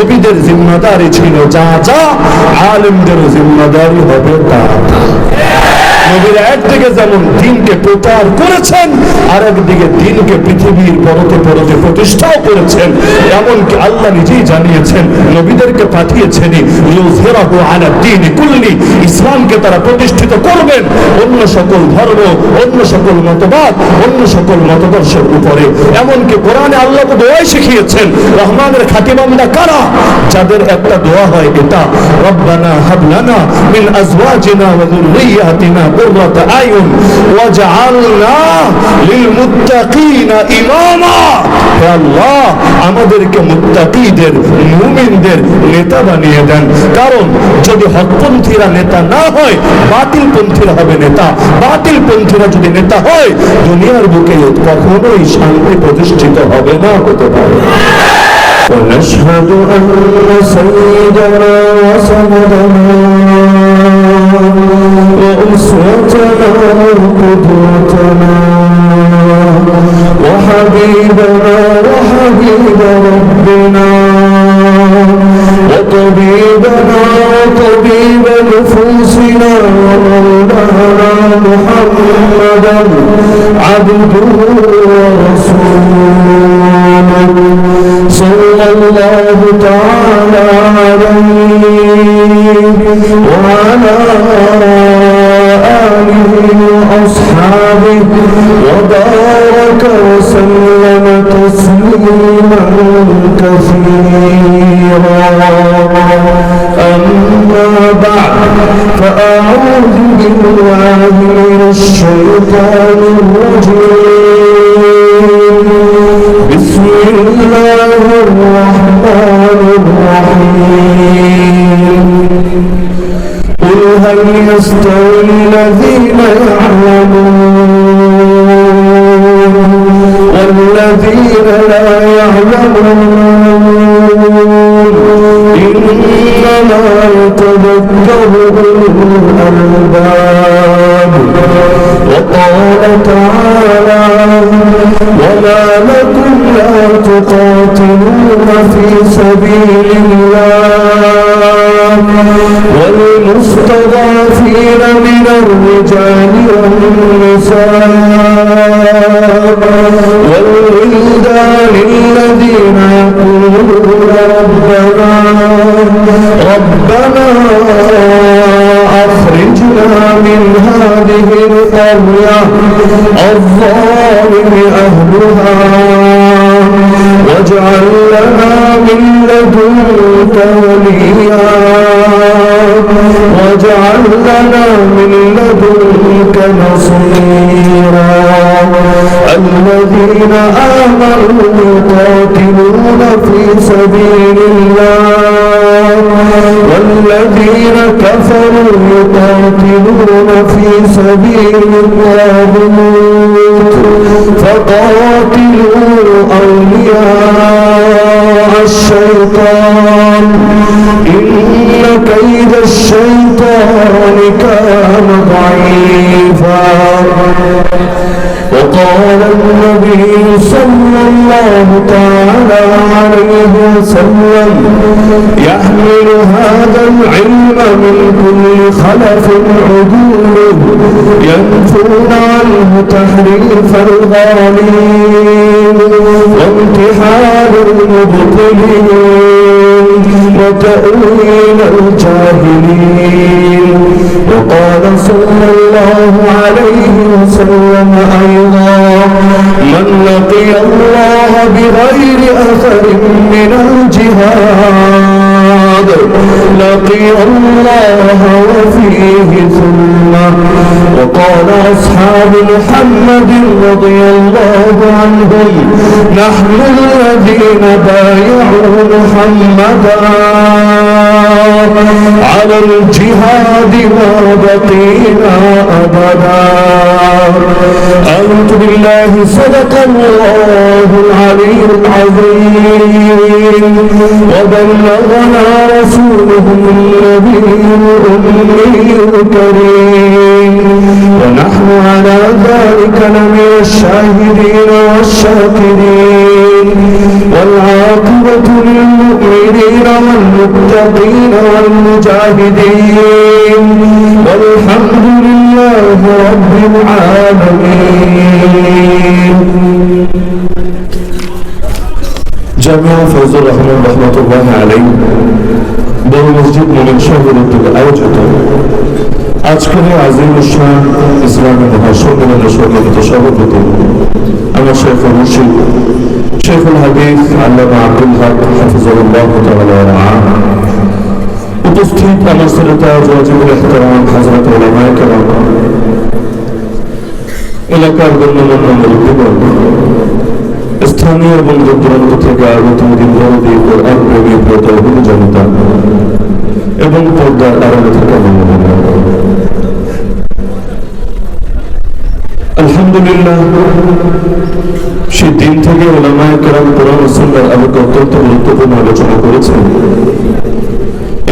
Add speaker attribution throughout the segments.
Speaker 1: নবীদের জিম্মাদারি ছিল যা যা আলিমদের জিম্মাদারি হবে তা। নবীরা একদিকে যেমন দিনকে প্রচার করেছেন আর একদিকে দিনকে পৃথিবীর পরতে পরতে প্রতিষ্ঠাও করেছেন। এমনকি আল্লাহ নিজেই জানিয়েছেন, নবীদেরকে পাঠিয়েছেন কুল্লি, ইসলামকে তারা প্রতিষ্ঠিত করবেন। অন্য সকল ধর্ম, অন্য সকল মতবাদ, অন্য সকল মতদর্শের উপরে। এমনকি কোরআনে আল্লাহ তো দোয়াই শিখিয়েছেন, রহমানের খাঁটি বান্দা কারা? যাদের একটা দোয়া হয় এটা, রব্বানা হাবলানা মিন আজওয়াজিনা ওয়া যুররিয়াতিনা কুররাতা আয়ুন ওয়াজআলনা লিল মুত্তাকিনা ইমামা হে আল্লাহ আমাদেরকে মুত্তাকিদের মুমিনদের নেতা বানিয়ে দেন কারণ যদি হকপন্থীরা নেতা না হয় বাতিল পন্থীরা হবে নেতা বাতিল পন্থীরা যদি নেতা হয় দুনিয়ার বুকে কখনোই শান্তি প্রতিষ্ঠিত হবে না হতে পারে
Speaker 2: ونشهد أن سيدنا وسندنا وأسوتنا وقدوتنا وحبيبنا وحبيب ربنا. وطبيبنا وطبيب نفوسنا. ومولانا محمدا عبده ورسوله. صلى الله تعالى عليه وعلى آله وأصحابه هل يستوي الذين يعلمون والذين لا يعلمون إنما يتذكر الألباب وقال تعالى وما لكم لا تقاتلون في سبيل الله الرجال والنساء والولدان الذين يقولون ربنا ربنا أخرجنا من هذه القرية الظالم أهلها واجعل لنا من لدنك وليا واجعل لنا من نصيرا الذين آمنوا يقاتلون في سبيل الله والذين كفروا يقاتلون في سبيل الطاغوت يحمل هذا العلم من كل خلف عدوله ينفون عنه تحريف الغالين. وامتحان المبطلين وتأويل الجاهلين. وقال صلى الله عليه وسلم أيضا من لقي الله بغير أثر من الجهاد لقي الله وفيه ثم وقال أصحاب محمد رضي الله عنهم نحن الذين بايعوا محمدا. على الجهاد ما بقينا أبدا. أعوذ بالله صدق الله العلي العظيم. وبلغنا رسوله النبي الأمي الكريم. ونحن على ذلك لمن الشاهدين والشاكرين. والعاقبة للمؤمنين والمتقين والمجاهدين والحمد لله رب العالمين
Speaker 1: জামিয়া ফজল রহমান রহমতুল্লাহ আলাই বড় মসজিদ মোমিন শহরের উদ্যোগে আয়োজিত আজকের এই আজিম উসমান ইসলামী মহাসম্মেলনের সম্মানিত সভাপতি আমার শেখ মুর্শিদ শেখুল হাদিস আল্লামা আব্দুল হক হাফিজুল্লাহ তাআলা উপস্থিত আমার শ্রোতা জওয়াজিবুল ইহতারাম হযরত উলামায়ে কেরাম এলাকার গণ্যমান্য মুরব্বীবর্গ স্থানীয় এবং দূর দূরান্ত থেকে আগত দিনবরদী কোরআন প্রেমী প্রতহীন জনতা এবং পর্দার আড়ালে থাকা বন্ধুরা আলহামদুলিল্লাহ, সেই দিন থেকে ওলামায় কেরাম কোরআন সুন্দর আলোকে অত্যন্ত গুরুত্বপূর্ণ আলোচনা করেছেন।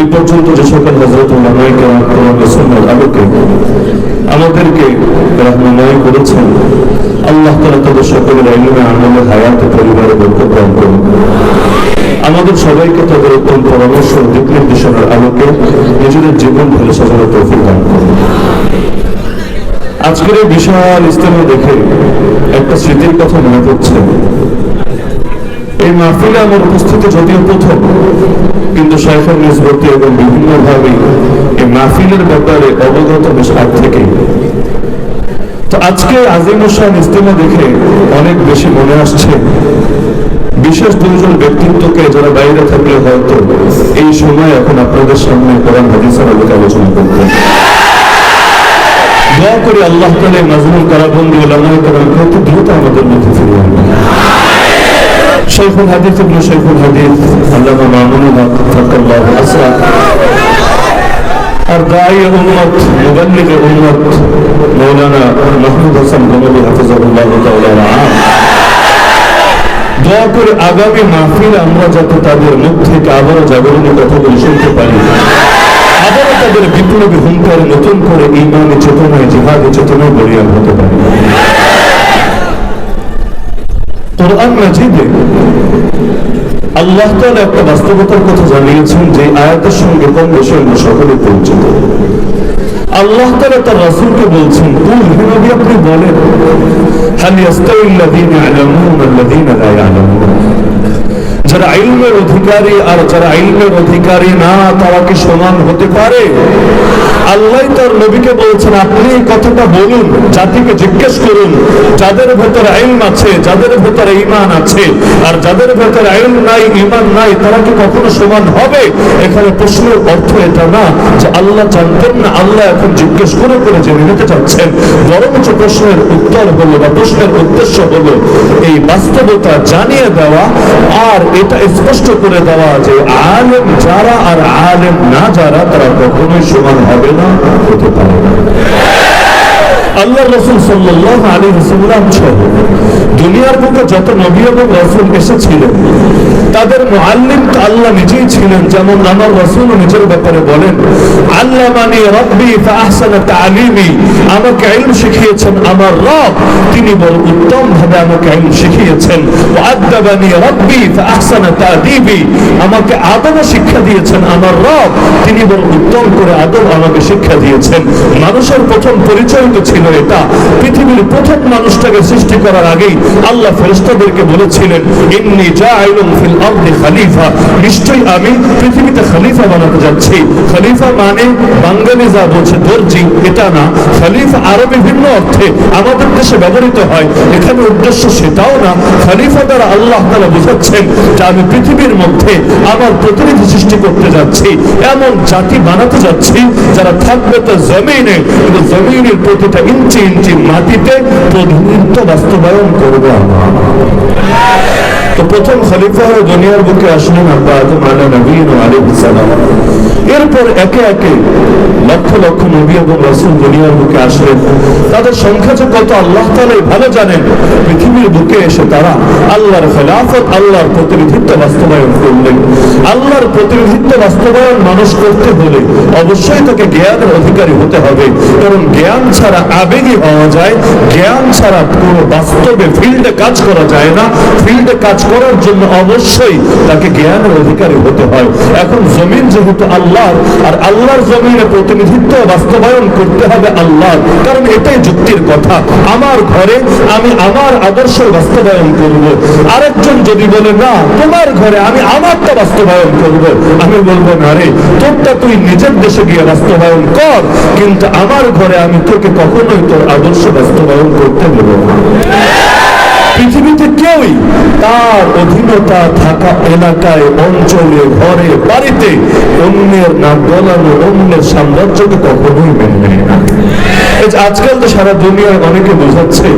Speaker 1: এই পর্যন্ত যে সকল হজরত ওলামায় কেরাম কোরআন সুন্দর আলোকে আমাদেরকে রহমানায় করেছেন, আল্লাহ তালা তাদের সকলের আইনে আমাদের হায়াত পরিবারে বরকত দান করুন। আমাদের সবাইকে তাদের উত্তম পরামর্শ দিক নির্দেশনার আলোকে নিজেদের জীবন ভালো সাজানোর তৌফিক দান আজকের এই বিশাল ইস্তেমা দেখে একটা স্মৃতির কথা মনে পড়ছে। এই মাহফিলে আমার উপস্থিতি যদিও প্রথম, কিন্তু শাইখের নিষ্পত্তি এবং বিভিন্নভাবে এই মাহফিলের ব্যাপারে অবগত বেশ থেকেই তো আজকে আজিম শাহ ইস্তেমা দেখে অনেক বেশি মনে আসছে। বিশেষ দুজন ব্যক্তিত্বকে যারা বাইরে থাকলে হয়তো এই সময় এখন আপনাদের সামনে কোরআন হাদিসের আলোকে আলোচনা করতেন দোয়া করে আল্লাহ তালে নাজমুল করা বন্ধু ওলামায় করার কত দ্রুত আমাদের মধ্যে ফিরে আনবেন শৈফুল হাদিস ইবনে শৈফুল হাদিস, আল্লামা মামুনুল হক ফাকাল্লাহ আর দায়ে উম্মত মুবাল্লিগ উম্মত মাওলানা মাহমুদ হাসান তাআলা দোয়া করে আগামী মাহফিল আমরা যাতে তাদের মুখ থেকে আবারও জাগরণের কথাগুলি শুনতে পারি। তাদের বিপ্লবী হুঙ্কার নতুন করে ইমানি চেতনায়, জিহাদি চেতনায় বলিয়ান হতে পারি। কোরআন মাজিদে আল্লাহ তাআলা একটা বাস্তবতার কথা জানিয়েছেন যে আয়াতের সঙ্গে কম বেশি আমরা সকলে পরিচিত। আল্লাহ তাআলা তার রাসূলকে বলছেন, কুল হে নবী, আপনি বলেন, হাল ইয়াস্তাউল্লাযীনা ইয়ালামুন ওয়াল্লাযীনা লা ইয়ালামুন? যারা আইনের অধিকারী আর যারা আইনের অধিকারী না তারা কি সমান হতে পারে? আল্লাহ তার নবীকে বলছেন, আপনি এই কথাটা বলুন, জাতিকে জিজ্ঞেস করুন, যাদের ভেতরে আইন আছে, যাদের ভেতরে ইমান আছে, আর যাদের ভেতরে আইন নাই ইমান নাই, তারা কি কখনো সমান হবে? এখানে প্রশ্নের অর্থ এটা না যে আল্লাহ জানতেন না, আল্লাহ এখন জিজ্ঞেস করে করে জেনে নিতে চাচ্ছেন। বরঞ্চ প্রশ্নের উত্তর হলো বা প্রশ্নের উদ্দেশ্য হলো, এই বাস্তবতা জানিয়ে দেওয়া আর এটা স্পষ্ট করে দেওয়া যে আলেম যারা আর আলেম না যারা, তারা কখনোই সমান হবে না হতে পারে না আল্লাহ রসুল সাল্লাহ আলী রসুল্লাহ সহ দুনিয়ার বুকে যত নবী এবং রসুল এসেছিলেন, তাদের মুআল্লিম তো আল্লাহ নিজেই ছিলেন। যেমন আমার রসুল নিজের ব্যাপারে বলেন আল্লাহ মানে রব্বি ফাহসানা তালিমি আমাকে ইলম শিখিয়েছেন, আমার রব, তিনি বড় উত্তম ভাবে আমাকে ইলম শিখিয়েছেন। ওয়াদ্দাবানি রব্বি ফাহসানা তাদিবি আমাকে আদব শিক্ষা দিয়েছেন, আমার রব, তিনি বড় উত্তম করে আদব আমাকে শিক্ষা দিয়েছেন। মানুষের প্রথম পরিচয় তো ছিল এটা পৃথিবীর প্রথম মানুষটাকে সৃষ্টি করার আগেই আল্লাহ ফেরেশতাদেরকে বলেছিলেন, ইন্নী জাইলুম ফিল আরদি খলিফা। নিশ্চয়ই আমি পৃথিবীতে খলিফা বানাতে যাচ্ছি। খলিফা মানে বাঙালি যা বলছে, দর্জি, এটা না। খলিফা আরও বিভিন্ন অর্থে আমাদের দেশে ব্যবহৃত হয়। এখানে উদ্দেশ্য সেটাও না। খালিফা দ্বারা আল্লাহ তাআলা বোঝাচ্ছেন যে আমি পৃথিবীর মধ্যে আমার প্রতিনিধি সৃষ্টি করতে যাচ্ছি। এমন জাতি বানাতে যাচ্ছি যারা থাকবে তো জমিনে জমিনের প্রতিটা ইঞ্চি ইঞ্চি মাটিতে প্রতিনিধিত্ব বাস্তবায়ন করবে আমার। তো প্রথম খলিফা দুনিয়ার বুকে আসলেন আব্বা আদম আলা নবীন আলাইহিস সালাম। এরপর একে একে লক্ষ লক্ষ নবী এবং রাসূল দুনিয়ার বুকে আসলেন তাদের সংখ্যা যে কত, আল্লাহ তাআলাই ভালো জানেন, পৃথিবীর বুকে এসে তারা আল্লাহর খেলাফত, আল্লাহর প্রতিনিধিত্ব বাস্তবায়ন করলেন। আল্লাহর প্রতিনিধিত্ব বাস্তবায়ন মানুষ করতে হলে অবশ্যই তাকে জ্ঞানের অধিকারী হতে হবে। কারণ জ্ঞান ছাড়া আবেগী হওয়া যায়, জ্ঞান ছাড়া কোনো বাস্তবে ফিল্ডে কাজ করা যায় না। ফিল্ডে কাজ করার জন্য অবশ্যই তাকে জ্ঞানের অধিকারী হতে হয়। এখন জমিন যেহেতু আল্লাহ আর আল্লাহর জমিনে প্রতিনিধিত্ব বাস্তবায়ন করতে হবে আল্লাহ। কারণ এটাই যুক্তির কথা। আমার ঘরে আমি আমার আদর্শ বাস্তবায়ন করব। আরেকজন যদি বলে, না, তোমার ঘরে আমি আমারটা বাস্তবায়ন করব। আমি বলব, না রে, তোরটা তুই নিজের দেশে গিয়ে বাস্তবায়ন কর, কিন্তু আমার ঘরে আমি তোকে কখনোই তোর আদর্শ বাস্তবায়ন করতে দেবো না। পৃথিবীতে কেউই তার অধীনতা থাকা এলাকায়, অঞ্চলে, ঘরে, বাড়িতে অন্যের নাম গলানো, অন্যের সাম্রাজ্যকে কখনোই মেনে নেয় না। আজকাল তো সারা দুনিয়ায় অনেকে বোঝাচ্ছে,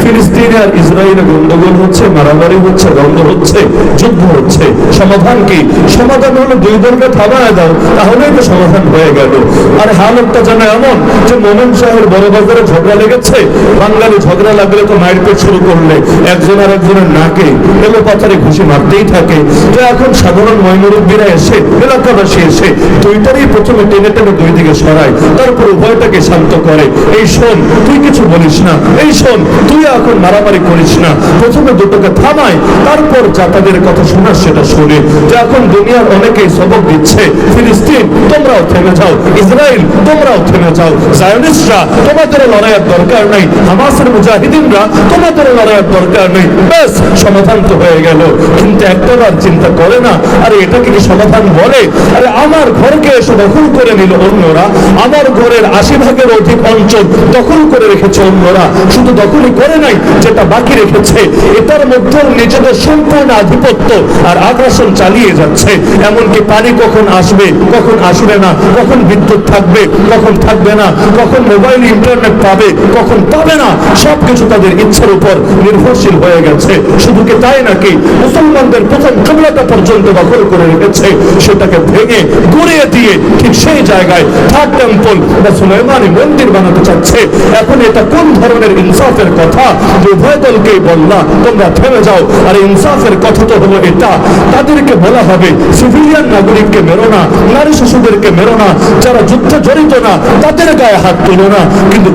Speaker 1: ফিলিস্তিনে আর ইসরায়েলে গন্ডগোল হচ্ছে, মারামারি হচ্ছে, দ্বন্দ্ব হচ্ছে, যুদ্ধ হচ্ছে। সমাধান কি? সমাধান হলো, দুই দলকে থামায় দাও, তাহলেই তো সমাধান হয়ে গেল। আর হালতটা যেন এমন যে মোমেন শাহের বড় বাজারে ঝগড়া লেগেছে, বাঙালি ঝগড়া লাগলে তো পেট শুরু করলে, একজন আর একজনের নাকে এলো পাথারে ঘুষি মারতেই থাকে। তো এখন সাধারণ ময়মুরব্বীরা এসে, এলাকাবাসী এসে দুইটারই প্রথমে টেনে টেনে দুই দিকে সরায়, তারপর উভয়টাকে শান্ত করে, এই শোন, তুই কিছু বলিস না, এই শোন, তুই এখন মারামারি করিস না, প্রথমে দুটোকে থামায়, তারপর যা তাদের কথা শোনার সেটা শুনে। যে এখন দুনিয়ার অনেকেই সবক দিচ্ছে, ফিলিস্তিন, তোমরাও থেমে যাও, ইসরায়েল তোমরাও থেমে যাও। জায়নিস্টরা, তোমাদের লড়াইয়ের দরকার নাই। হামাসের মুজাহিদিনরা, তোমাদের লড়াইয়ের দরকার নেই। ব্যাস, সমাধান তো হয়ে গেল। কিন্তু একটাবার চিন্তা করে না। আরে এটাকে কি সমাধান বলে? আরে, আমার ঘরকে এসে দখল করে নিল অন্যরা। আমার ঘরের আশি ভাগের অধিক অঞ্চল দখল করে রেখেছে অন্যরা। শুধু দখলই করে নাই, যেটা বাকি রেখেছে। এটার মধ্যে নিজেদের সম্পূর্ণ আধিপত্য আর আগ্রাসন চালিয়ে যাচ্ছে। এমনকি পানি কখন আসবে কখন আসবে না, কখন বিদ্যুৎ থাকবে কখন থাকবে না, কখন মোবাইল ইন্টারনেট পাবে, কখন পাবে না, সবকিছু তাদের ইচ্ছার উপর নির্ভরশীল হয়ে গেছে। শুধু কি তাই নাকি মুসলমানদের প্রথম কমলাটা পর্যন্ত দখল করে রেখেছে, সেটাকে ভেঙে, গড়িয়ে দিয়ে ঠিক সেই জায়গায় থার্ড টেম্পল বা সুলাইমানি মন্দির বানাতে চাচ্ছে। এখন এটা কোন ধরনের ইনসাফের কথা? যে উভয় দলকেই বললা তোমরা থেমে যাও। আর ইনসাফের কথা তো হলো এটা, তাদেরকে বলা হবে সিভিলিয়ান নাগরিককে মেরো না নারী শিশুদেরকে মেরো না, যারা যুদ্ধে জড়িত না, তাদের গায়ে হাত তুলো না। কিন্তু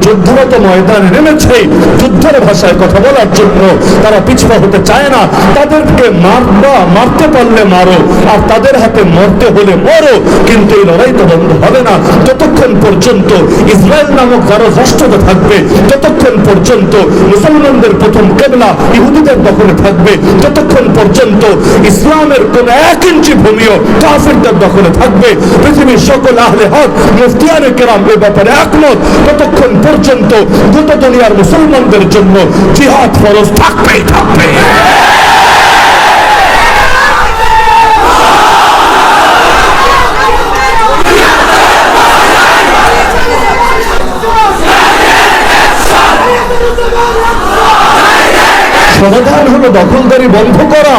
Speaker 1: তো ময়দানে নেমেছে। যুদ্ধের ভাষায় কথা বলার জন্য তারা পিছপা হতে চায় না। তাদেরকে মারবা, মারতে পারলে মারো, আর তাদের হাতে মরতে হলে মরো। কিন্তু এই লড়াই তো বন্ধ হবে না। যতক্ষণ পর্যন্ত ইসরায়েল নামক যারা রাষ্ট্রটা থাকবে ততক্ষণ পর্যন্ত মুসলমানদের প্রথম কেবলা ইহুদিদের দখলে থাকবে ততক্ষণ পর্যন্ত ইসলামের কোন এক ইঞ্চি ভূমিও কাফিরদের দখলে থাকবে, পৃথিবীর সকল আহলে হক মুফতিয়ানে কেরাম এ ব্যাপারে একমত। ততক্ষণ পর্যন্ত গোটা দুনিয়ার মুসলমানদের জন্য জিহাদ ফরজ থাকবেই থাকবে সমাধান হলো দখলদারি বন্ধ করা,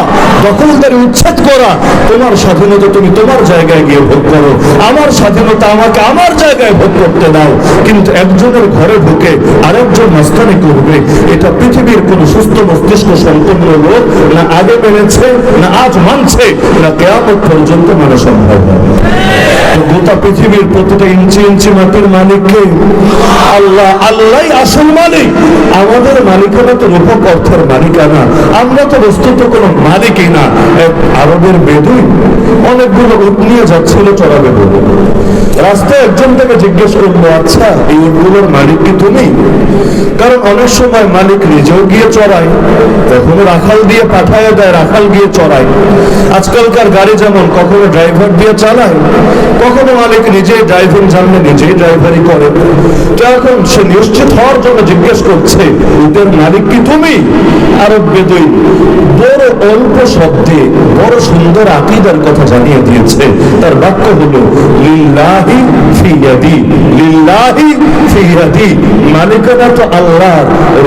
Speaker 1: দখলদারি উচ্ছেদ করা। তোমার স্বাধীনতা তুমি তোমার জায়গায় গিয়ে ভোগ করো। আমার স্বাধীনতা আমাকে আমার জায়গায় ভোগ করতে দাও। কিন্তু একজনের ঘরে ঢুকে আরেকজন মাস্তানি করবে, এটা পৃথিবীর কোন সুস্থ মস্তিষ্ক সম্পন্ন লোক না আগে মেনেছে, না আজ মানছে, না কেয়ামত পর্যন্ত মানে সম্ভব গোটা পৃথিবীর প্রতিটা ইঞ্চি ইঞ্চি মাটির মালিককে আল্লাহ আল্লাহ আসল মালিক। আমাদের মালিকানা তো রূপক অর্থের মালিকানা আমরা তো বস্তুত কোনো মালিকই না। এক আরবের বেদুই অনেকগুলো উঠ নিয়ে যাচ্ছিল চড়াবে বলে। রাস্তায় একজন থেকে জিজ্ঞেস করল আচ্ছা এই উটগুলোর মালিক কি তুমি? কারণ অনেক সময় মালিক নিজেও গিয়ে চড়ায়, কখনো রাখাল দিয়ে পাঠায় দেয়, রাখাল গিয়ে চড়ায়। আজকালকার গাড়ি যেমন কখনো ড্রাইভার দিয়ে চালায়, কখনো মালিক নিজেই ড্রাইভিং জানলে নিজেই ড্রাইভারি করে। তো এখন সে নিশ্চিত হওয়ার জন্য জিজ্ঞেস করছে উটের মালিক কি তুমি? আরব বেদুই বড় অল্প শব্দে, বড় সুন্দর আকিদার কথা জানিয়ে দিয়েছে। তার বাক্য হলো লিল্লাহি ফিয়াদি লিল্লাহি ফিয়াদি। মালিকানা তো আল্লাহ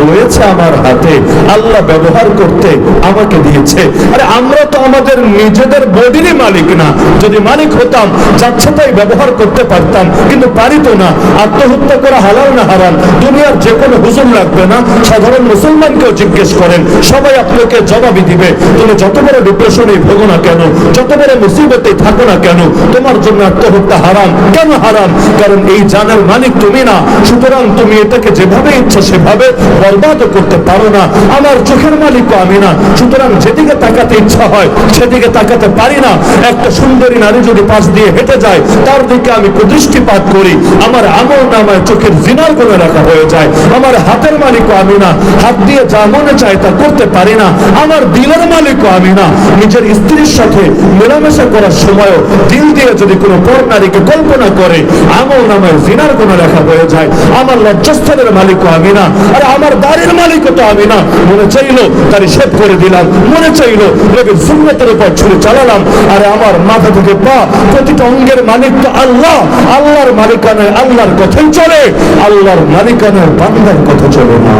Speaker 1: রয়েছে আমার হাতে। আল্লাহ ব্যবহার করতে আমাকে দিয়েছে। আরে আমরা তো আমাদের নিজেদের বডিরই মালিক না। যদি মালিক হতাম, যাচ্ছে তাই ব্যবহার করতে পারতাম। কিন্তু পারি তো না। আত্মহত্যা করা হালাল না হারাম। দুনিয়ার যে কোনো হুজুর লাগবে না। সাধারণ মুসলমানকেও জিজ্ঞেস করেন, সবাই আপনাকে জবাবই দিবে। তুমি যত বড় ডিপ্রেশনে ভোগো না কেন? যত বড় মুসিবতে থাকো না কেন? তোমার জন্য আত্মহত্যা হারাম হারাম? কেন হারাম? কারণ এই জানের মালিক তুমি না। সুতরাং তুমি এটাকে যেভাবে ইচ্ছা সেভাবে বরবাদ করতে পারো না। আমার চোখের মালিকও আমি না। সুতরাং যেদিকে তাকাতে ইচ্ছা হয়, সেদিকে তাকাতে পারি না। একটা সুন্দরী নারী যদি পাশ দিয়ে হেঁটে যায়, তার দিকে আমি দৃষ্টিপাত করি। আমার আমল নামায় চোখের জিনার গুণে রাখা হয়ে যায়। আমার হাতের মালিকও আমি না। হাত দিয়ে যা মনে চায় তা করতে পারি না। আমার দিলের মালিকও আমি না। নিজের স্ত্রীর সাথে মেলামেশা করার সময়ও দিল দিয়ে যদি কোনো পর নারীকে কল্পনা করে আমল নামায় জিনার গুণে লেখা হয়ে যায়। আমার লজ্জাস্থানের মালিকও আমি না, আর আমার দাড়ির মালিকও তো আমি না। মনে চাইলো দাড়ি শেভ করে দিলাম, মনে চাইলো নবীর সুন্নতের উপর ছুরি চালালাম, আর আমার মাথা থেকে পা, প্রতিটা অঙ্গের মালিক তো আল্লাহ। আল্লাহর মালিকানায় আল্লাহর কথাই চলে, আল্লাহর মালিকানায় বান্দার কথা চলে না।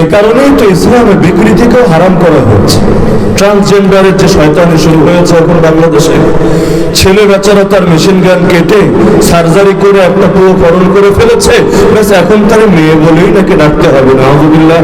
Speaker 1: এ কারণেই তো ইসলামে বিকৃতিকেও হারাম করা হয়েছে। ট্রান্সজেন্ডারের যে শয়তানি শুরু হয়েছে এখন বাংলাদেশে, ছেলে বেচারা তার মেশিন গান কেটে সার্জারি করে একটা পুরো করণ করে ফেলেছে, ব্যাস এখন তার মেয়ে বলেই নাকি ডাকতে হবে না আহমদুল্লাহ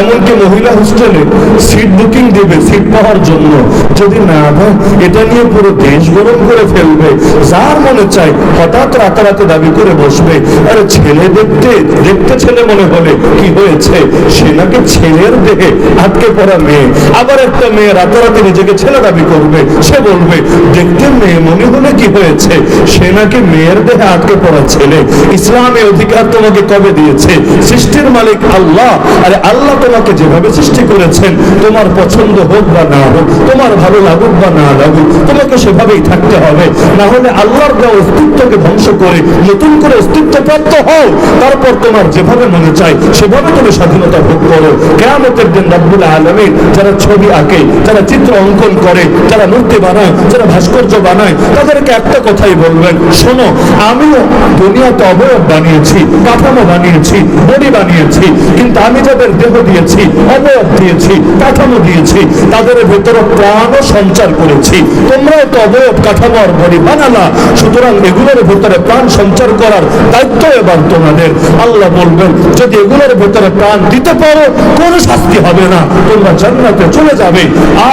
Speaker 1: এমনকি মহিলা হোস্টেলে সিট বুকিং দিবে, সিট পাওয়ার জন্য। যদি না দেয়, এটা নিয়ে পুরো দেশ গরম করে ফেলবে। যার মনে চায়, হঠাৎ রাতারাতি দাবি করে বসবে। আরে ছেলে দেখতে দেখতে ছেলে মনে হলে কি হয়েছে? সে নাকি ছেলের দেহে আটকে পড়া মেয়ে। আবার একটা মেয়ে রাতারাতি নিজেকে ছেলে দাবি করবে, সে বলবে, দেখতে মেয়ে মনে হলে কি হয়েছে? সে নাকি মেয়ের দেহে আটকে পড়া ছেলে। ইসলামে অধিকার তোমাকে কবে দিয়েছে? সৃষ্টির মালিক আল্লাহ। আরে আল্লাহ তোমাকে যেভাবে সৃষ্টি করেছেন, তোমার পছন্দ হোক বা না হোক, তোমার ভালো লাগুক বা না লাগুক, তোমাকে সেভাবেই থাকতে হবে। না হলে আল্লাহর দেওয়া অস্তিত্বকে ধ্বংস করে, নতুন করে অস্তিত্ব প্রাপ্ত হও। তারপর তোমার যেভাবে মনে চায়, সেভাবে তুমি স্বাধীনতা ভোগ করো। কেয়ামতের দিন রব্বুল আলমীর যারা ছবি আঁকে, যারা চিত্র অঙ্কন করে, যারা মূর্তি বানায়, যারা ভাস্কর্য বানায়, তাদেরকে একটা কথাই বলবেন, শোনো, আমিও দুনিয়াতে অবয়ব বানিয়েছি, কাঠামো বানিয়েছি, বডি বানিয়েছি, কিন্তু আমি যাদের দেহ দিয়েছি, অবয়ব দিয়েছি, কাঠামো দিয়েছি, তাদের ভেতরে প্রাণও সঞ্চার করেছি। তোমরাও তো অবয়ব, কাঠামো আর বডি বানালা, সুতরাং এগুলোর ভেতরে প্রাণ সঞ্চার করার দায়িত্ব এবার তোমাদের। আল্লাহ বলবেন, যদি এগুলোর ভেতরে প্রাণ দিতে পারো, কোনো শাস্তি হবে না। তোমরা জান্নাতে চলে যাবে।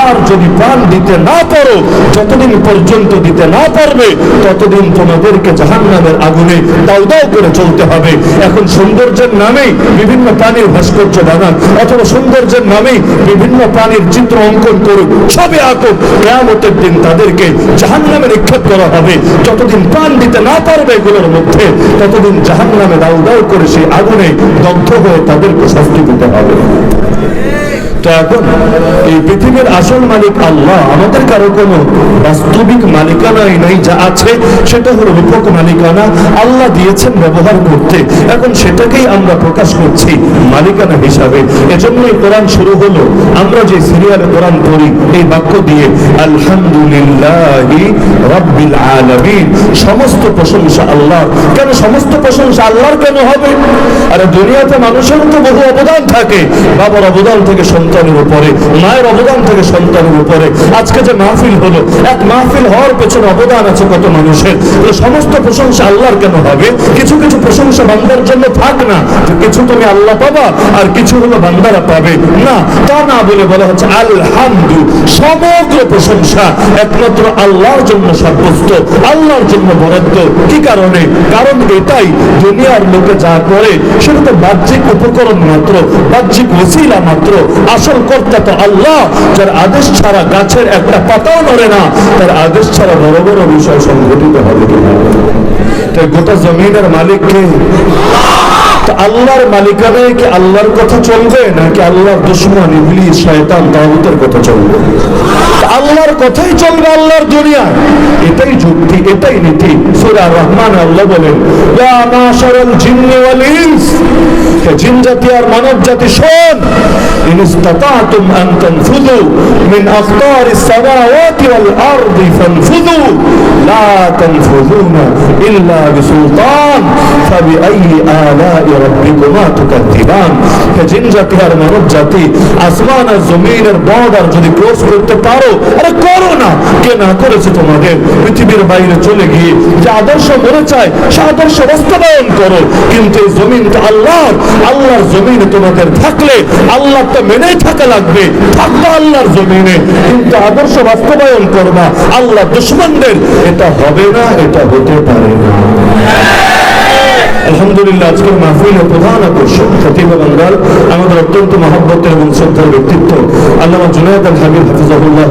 Speaker 1: আর যদি প্রাণ দিতে না পারো, যতদিন পর্যন্ত দিতে না পারবে, ততদিন তোমাদেরকে জাহান্নামের আগুনে দাউ দাউ করে চলতে হবে। এখন সৌন্দর্যের নামেই বিভিন্ন প্রাণীর ভাস্কর্য বানান, অথবা সৌন্দর্যের নামেই বিভিন্ন প্রাণীর চিত্র অঙ্কন করুক সবে আঁকুক, কেয়ামতের দিন তাদেরকে জাহান্নামে নিক্ষেপ করা হবে। যতদিন প্রাণ দিতে না পারবে এগুলোর মধ্যে, ততদিন জাহান্নামে দাউ দাউ করে সেই আগুনে দগ্ধ হয়ে তাদেরকে শাস্তি দিতে হবে। তো এখন এই পৃথিবীর আসল মালিক আল্লাহ, আমাদের কারও কোনো বাস্তবিক মালিকানাই নাই, যা আছে সেটা হলো রূপক মালিকানা। আল্লাহ দিয়েছেন ব্যবহার করতে। এখন সেটাকেই আমরা প্রকাশ করছি মালিকানা হিসাবে। এজন্যই কোরআন শুরু হলো। আমরা যে কোরআন পড়ি, এই বাক্য দিয়ে রাব্বিল আলামিন। সমস্ত প্রশংসা আল্লাহ কেন সমস্ত প্রশংসা আল্লাহর কেন হবে? আরে দুনিয়াতে মানুষের তো বহু অবদান থাকে। বাবার অবদান থেকে সন্তানের উপরে, মায়ের অবদান থেকে সন্তানের উপরে। আজকে যে মাহফিল হলো, এক মাহফিল হওয়ার পেছনে অবদান আছে কত মানুষের? সমস্ত প্রশংসা আল্লাহর কেন হবে? কিছু কিছু প্রশংসা বান্দার জন্য থাক না। কিছু তুমি আল্লাহ পাবা, আর কিছু হলো বান্দারা পাবে। না, তা না বলে বলা হচ্ছে আলহামদু, সমগ্র প্রশংসা একমাত্র আল্লাহর জন্য সাব্যস্ত, আল্লাহর জন্য বরাদ্দ। কি কারণে? কারণ এটাই দুনিয়ার লোকে যা করে, সেটা তো বাহ্যিক উপকরণ মাত্র, বাহ্যিক ওসিলা মাত্র। আসল কর্তা তো আল্লাহ, যার আদেশ ছাড়া গাছের একটা পাতাও নড়ে না, তার আদেশ ছাড়া বড় বড় বিষয় সংঘটিত হবে তাই গোটা জমিনের মালিক কে? আল্লাহর মালিকানায় কি আল্লাহর কথা চলবে, নাকি আল্লাহর দুশ্মন, ইবলিস, শয়তান তাগুতের কথা চলবে? আল্লাহর কথাই চলবে আল্লাহর দুনিয়া এটাই যুক্তি, এটাই নীতি। সূরা রহমান আল্লাহ বলেন, ইয়া মাশারাল জিন্নি ওয়াল ইনস। হে জিন জাতি আর মানব জাতি, শোন, ইন ইসতাতাতুম আন তানফুযু মিন আখতারিস সামাওয়াতি ওয়াল আরদি ফানফুযু। লা তানফুযুনা ইল্লা বিসুলতান ফাবিআইয়ি আলা'i রাব্বিকুমা তুকাদ্দিবান। হে জিন জাতি আর মানব জাতি, আসমান আর জমিনের বর্ডার যদি ক্রস করতে পারো আরে করো না। কে না করেছে পৃথিবীর বাইরে চলে গিয়ে যে আদর্শ চায়, সে আদর্শ বাস্তবায়ন করো। কিন্তু এই জমিন তো আল্লাহর। আল্লাহর জমিনে তোমাদের থাকলে আল্লাহ তো মেনেই থাকা লাগবে। থাকবে আল্লাহর জমিনে। কিন্তু আদর্শ বাস্তবায়ন করবা। আল্লাহ দুশ্মনদের। এটা হবে না, এটা হতে পারে না। আলহামদুলিল্লাহ, আজকের মাহফিলের প্রধান আকর্ষণ খতিব বাঙ্গাল আমাদের অত্যন্ত মহাব্বতের এবং শ্রদ্ধার ব্যক্তিত্ব আল্লামা জুনায়দ আল হামিদ হাফিজাহুল্লাহ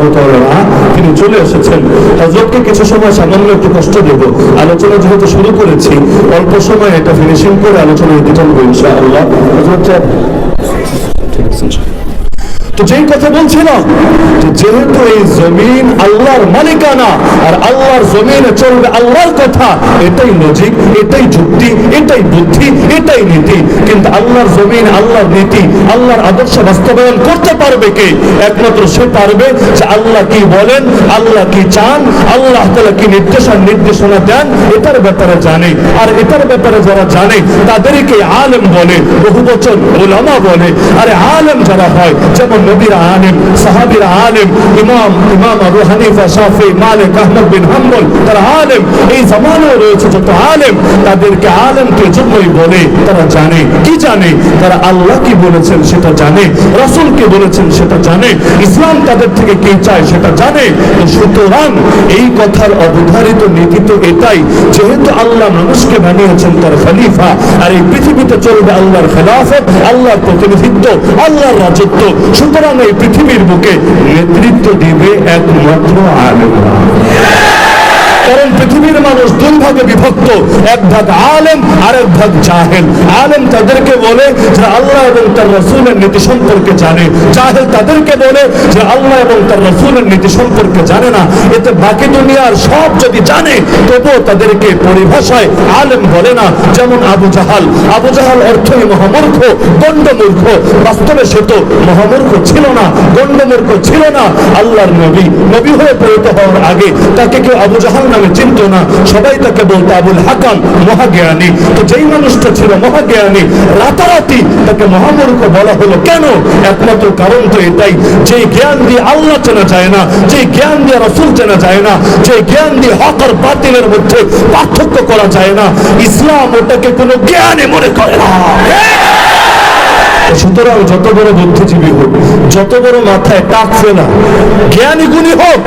Speaker 1: তিনি চলে এসেছেন। হজরতকে কিছু সময় সামান্য একটু কষ্ট দেব। আলোচনা যেহেতু শুরু করেছি, অল্প সময় এটা ফিনিশিং করে আলোচনায় দিতে হবে ইনশাআল্লাহ। হজরত ঠিক আছে। তো যেই কথা বলছিলাম যেহেতু এই জমিন আল্লাহর মালিকানা, আর আল্লাহর জমিনে চলবে আল্লাহর কথা, এটাই লজিক এটাই যুক্তি, এটাই বুদ্ধি, এটাই নীতি। কিন্তু আল্লাহর জমিন, আল্লাহর নীতি, আল্লাহর আদর্শ বাস্তবায়ন করতে পারবে কে? একমাত্র সে পারবে যে আল্লাহ কি বলেন, আল্লাহ কি চান, আল্লাহ তালা কি নির্দেশন নির্দেশনা দেন, এটার ব্যাপারে জানে। আর এটার ব্যাপারে যারা জানে, তাদেরকে আলেম বলে বহু বছর ওলামা বলে। আরে আলেম যারা হয়, যেমন নবীর আলেম, সাহাবির আলেম, ইমাম ইমাম আবু হানিফা, শাফি, মালিক, আহমদ বিন হাম্বল, তারা আলেম। এই জামানায় রয়েছে যত আলেম, তাদেরকে আলেমকে জন্যই বলে, তারা জানে। কি জানে? তারা আল্লাহ কি বলেছেন সেটা জানে, রাসূল কি বলেছেন সেটা জানে, ইসলাম তাদের থেকে কি চায় সেটা জানে। সুতরাং এই কথার অবধারিত নীতি তো এটাই, যেহেতু আল্লাহ মানুষকে বানিয়েছেন তার খলিফা, আর এই পৃথিবীতে চলবে আল্লাহর খেলাফত, আল্লাহর প্রতিনিধিত্ব, আল্লাহর রাজত্ব। সুতরাং এই পৃথিবীর বুকে নেতৃত্ব দিবে একমাত্র আলেমরা কারণ পৃথিবীর মানুষ দুই ভাগে বিভক্ত। এক ভাগ আলেম আর এক ভাগ জাহেল। আলেম তাদেরকে বলে যে আল্লাহ এবং তার রসুলের নীতি সম্পর্কে জানে। জাহেল তাদেরকে বলে যে আল্লাহ এবং তার রসুলের নীতি সম্পর্কে জানে না। এতে বাকি দুনিয়ার সব যদি জানে, তবুও তাদেরকে পরিভাষায় আলেম বলে না। যেমন আবু জাহাল। আবু জাহাল অর্থই মহামূর্খ, গণ্ডমূর্খ। বাস্তবে সে তো মহামূর্খ ছিল না, গণ্ডমূর্খ ছিল না আল্লাহর নবী। নবী হয়ে পরিণত হওয়ার আগে তাকে কেউ আবু জাহাল নামে চিনত না। সবাই তাকে বলতো, আবুল হাকাম, মহাজ্ঞানী। তো যেই মানুষটা ছিল মহাজ্ঞানী, রাতারাতি তাকে মহামূর্খ বলা হলো। কেন? একমাত্র কারণ তো এটাই যে জ্ঞান দিয়ে আল্লাহ চেনা যায় না যে জ্ঞান দিয়ে রসুল চেনা যায় না যে জ্ঞান দিয়ে হক আর বাতিলের মধ্যে পার্থক্য করা যায় না, ইসলাম ওটাকে কোনো জ্ঞানে মনে করে না। সুতরাং যত বড় বুদ্ধিজীবী হোক, যত বড় মাথায় টাক ফেলা জ্ঞানী গুণী হোক,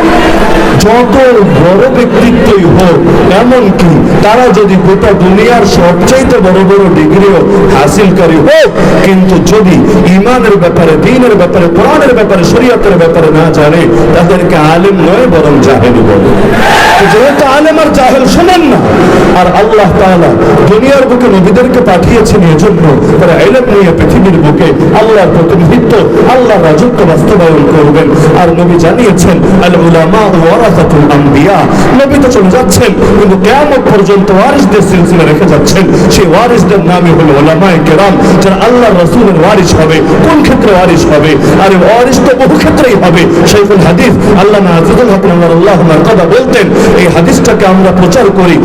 Speaker 1: যত বড় ব্যক্তিত্বই হোক, এমনকি তারা যদি গোটা দুনিয়ার সবচাইতে বড় বড় ডিগ্রিও হাসিলকারী হোক, কিন্তু যদি ইমানের ব্যাপারে দিনের ব্যাপারে, কোরআনের ব্যাপারে, শরীয়তের ব্যাপারে না জানে, তাদেরকে আলেম নয়, বরং জাহেল বলে। যেহেতু আলেম আর জাহেল সমান না আর আল্লাহ তাআলা দুনিয়ার বুকে নবীদেরকে পাঠিয়েছেন এজন্য তারা এলেম নিয়ে পৃথিবীর বুকে আল্লাহর প্রতিনিধিত্ব, আল্লাহর রাজত্ব বাস্তবায়ন করবেন। আর নবী জানিয়েছেন, আল উলামা ওয়ারাসাতুল নবী তো চলে যাচ্ছেন, কিন্তু পর্যন্ত ওয়ারিসদের সিলসিলা রেখে যাচ্ছেন। সেই ওয়ারিসদের নামই হলো উলামায়ে কেরাম, যারা আল্লাহর রাসূলের ওয়ারিস হবে। কোন ক্ষেত্রে ওয়ারিস হবে? আর ওয়ারিস তো বহু ক্ষেত্রেই হবে। হাদিস আল্লাহ হক আল্লাহ বলতেন, এই হাদিসটাকে আমরা প্রচার করি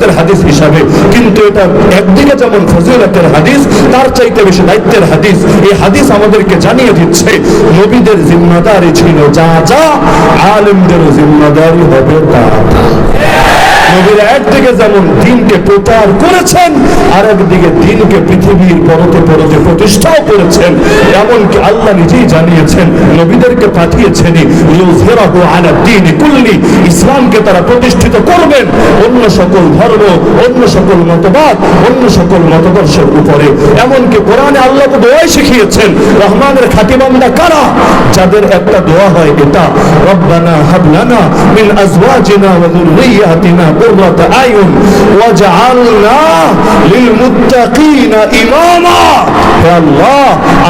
Speaker 1: ফজিলতের হাদিস হিসাবে কিন্তু এটা একদিকে যেমন ফজিলতের হাদিস, তার চাইতে বেশি দায়িত্বের হাদিস এই হাদিস আমাদেরকে জানিয়ে দিচ্ছে, নবীদের জিম্মাদারি ছিল, যা যা আলেমদের জিম্মাদারি হবে তা। নবীরা একদিকে যেমন দিনকে প্রচার করেছেন আর একদিকে দিনকে পৃথিবীর পরতে পরতে প্রতিষ্ঠাও করেছেন। এমনকি আল্লাহ নিজেই জানিয়েছেন, নবীদেরকে পাঠিয়েছেন ইউজহিরাহু আলা দ্বীনি কুল্লি ইসলামকে তারা প্রতিষ্ঠিত করবেন। অন্য সকল ধর্ম, অন্য সকল মতবাদ, অন্য সকল মতদর্শের উপরে। এমনকি কোরআনে আল্লাহ তো দোয়াই শিখিয়েছেন, রহমানের খাতিমামদা কারা? যাদের একটা দোয়া হয় এটা, রব্বানা হাবলানা মিন আজওয়াজিনা ওয়া যুররিয়াতিনা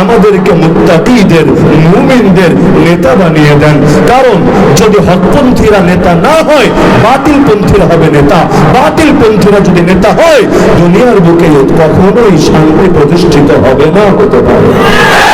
Speaker 1: আমাদেরকে মুত্তাকিদের, মুমিনদের নেতা বানিয়ে দেন। কারণ, যদি হকপন্থীরা নেতা না হয়, বাতিলপন্থীরা হবে নেতা। বাতিলপন্থীরা যদি নেতা হয়, দুনিয়ার বুকে কখনোই শান্তি প্রতিষ্ঠিত হবে না, হতে পারে